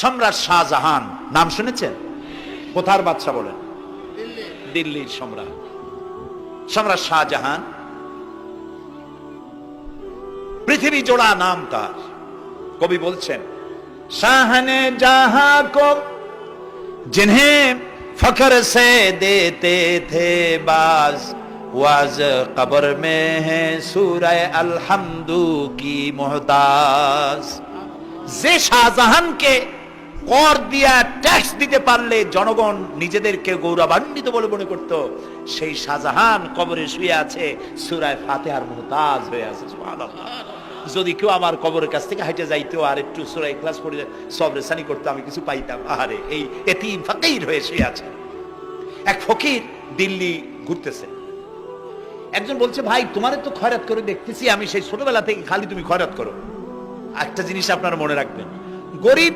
সম্রাট শাহজাহান নাম শুনেছেন কোথার বাদশা বলেন দিল্লির সম্রাট সম্রাট শাহজাহান পৃথিবী জোড়া নাম তার কবি বলছেন শাহনে জাহা কো जिन्हें फखर से देते थे बाज वाज कब्र में है सूरह अलहमदू की मोहताज যে শাহজাহানকে কর দিয়া ট্যাক্স দিতে পারলে জনগণ নিজেদেরকে গৌরবান্বিত বলে মনে করত। সেই শাহজাহান কবরে শুয়ে আছে, সুরায় ফাতেহার মোহতাজ হয়ে আছে যদি কেউ আমার কবরের কাছ থেকে হাইটে যাইতো আর একটু সুরাই ক্লাস করে সব রেসানি করতো, আমি কিছু পাইতাম। আহারে, এই এতিম ফকির হয়ে শুয়ে আছে। এক ফকির দিল্লি ঘুরতেছে। একজন বলছে, ভাই, তোমার তো খয়রাত করে দেখতেছি, আমি সেই ছোটবেলা থেকে খালি তুমি খয়রাত করো। একটা জিনিস আপনারা মনে রাখবেন, গরিব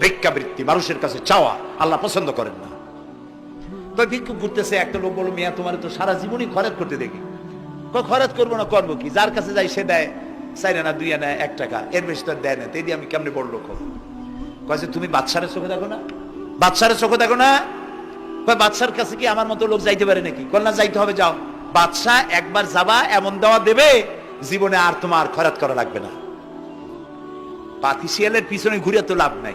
ভিক্ষাবৃত্তি, মানুষের কাছে চাওয়া, আল্লাহ পছন্দ করেন না। তো ভিক্ষু ঘুরতেছে, একটা লোক বলো মিয়া, তোমার তো সারা জীবনই খরচ করতে দেখি। খরচ করব না, করব কি? যার কাছে যাই, সে দেয়, চাই না দুই আনা, এক টাকা। এর বেশি তো দেয় না। তেদি আমি কেমনে বড় লোক হব? কয় যে, তুমি বাচ্চারের চোখে দেখো না। বাচ্চারের চোখে দেখো না? কয় বাচ্চার কাছে কি আমার মতো লোক যাইতে পারে নাকি? না, যাইতে হবে, যাও। বাচ্চা একবার যাবা, এমন দেওয়া দেবে, জীবনে আর তোমার খরাত করা লাগবে না। পাতি শিয়ালের পিছনে ঘুরে তো লাভ নাই।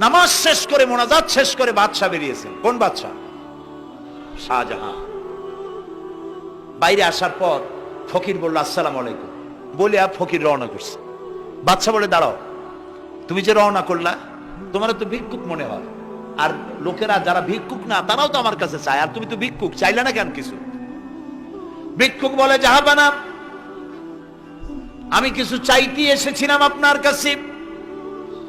নামাজ শেষ করে মোনাজাত শেষ করে বাদশা বেরিয়েছে। কোন বাদশা শাহজাহান। বাইরে আসার পর ফকির বলল, আসসালাম আলাইকুম। বলে আর ফকির রওনা করছে। বাদশা বলে, দাঁড়াও, তুমি যে রওনা করলা তোমার তো ভিক্ষুক মনে হয়। আর লোকেরা যারা ভিক্ষুক না, তারাও তো আমার কাছে চায়। আর তুমি তো ভিক্ষুক, চাইলে না কেন কিছু? ভিক্ষুক বলে যাহাবানা আমি কিছু চাইতে এসেছিলাম আপনার কাছে।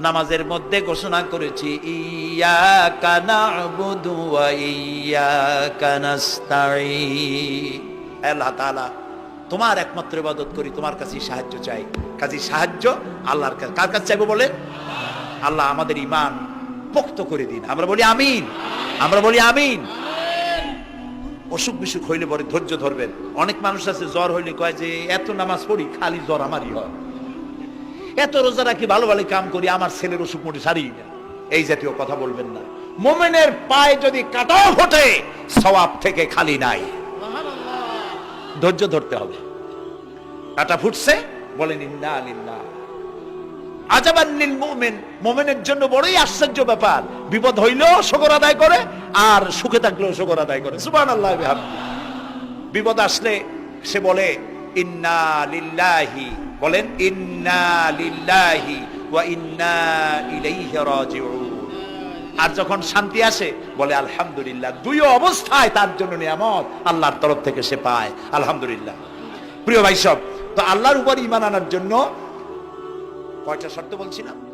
নামাজের মধ্যে ঘোষণা করেছি ইয়া কানা ইয়া কানাস্তাইন আল্লাহ তাআলা, তোমার একমাত্র ইবাদত করি, তোমার কাছে সাহায্য চাই। কাজে সাহায্য আল্লাহর কাছে। কার কাছে চাইব বলে আল্লাহ আমাদের ইমান পোক্ত করে দিন। আমরা বলি আমিন। আমরা বলি আমিন। অসুখ বিসুখ হইলে পরে ধৈর্য ধরবেন। অনেক মানুষ আছে, জ্বর হইলে কয় যে, এত নামাজ পড়ি, খালি জ্বর আমারই হয়। এত রোজা রাখি ভালো ভালো কাম করি আমার ছেলের অসুখ মোটে সারি না এই জাতীয় কথা বলবেন না। মোমেনের পায়ে যদি কাটাও ফোটে সওয়াব থেকে খালি নাই। ধৈর্য ধরতে হবে। কাটা ফুটছে বলেন ইন্না আলিল্লাহ আজাবান্নিল মুমিন মুমিনের জন্য বড়ই আশ্চর্য ব্যাপার। বিপদ হইলেও শকর আদায় করে আর সুখে থাকলেও শকর আদায় করে। সুবহানাল্লাহ আল্লাহ বিপদ আসলে সে বলে ইন্না বলেন, ইন্না ওয়া ইন্না ইলাইহি রাজিউন। আর যখন শান্তি আসে, বলে, আলহামদুলিল্লাহ দুই অবস্থায় তার জন্য নিয়ামত আল্লাহর তরফ থেকে সে পায়। আলহামদুলিল্লাহ। প্রিয় ভাই সব, তো আল্লাহর উপর ইমান আনার জন্য কয়টা শর্ত বলছিলাম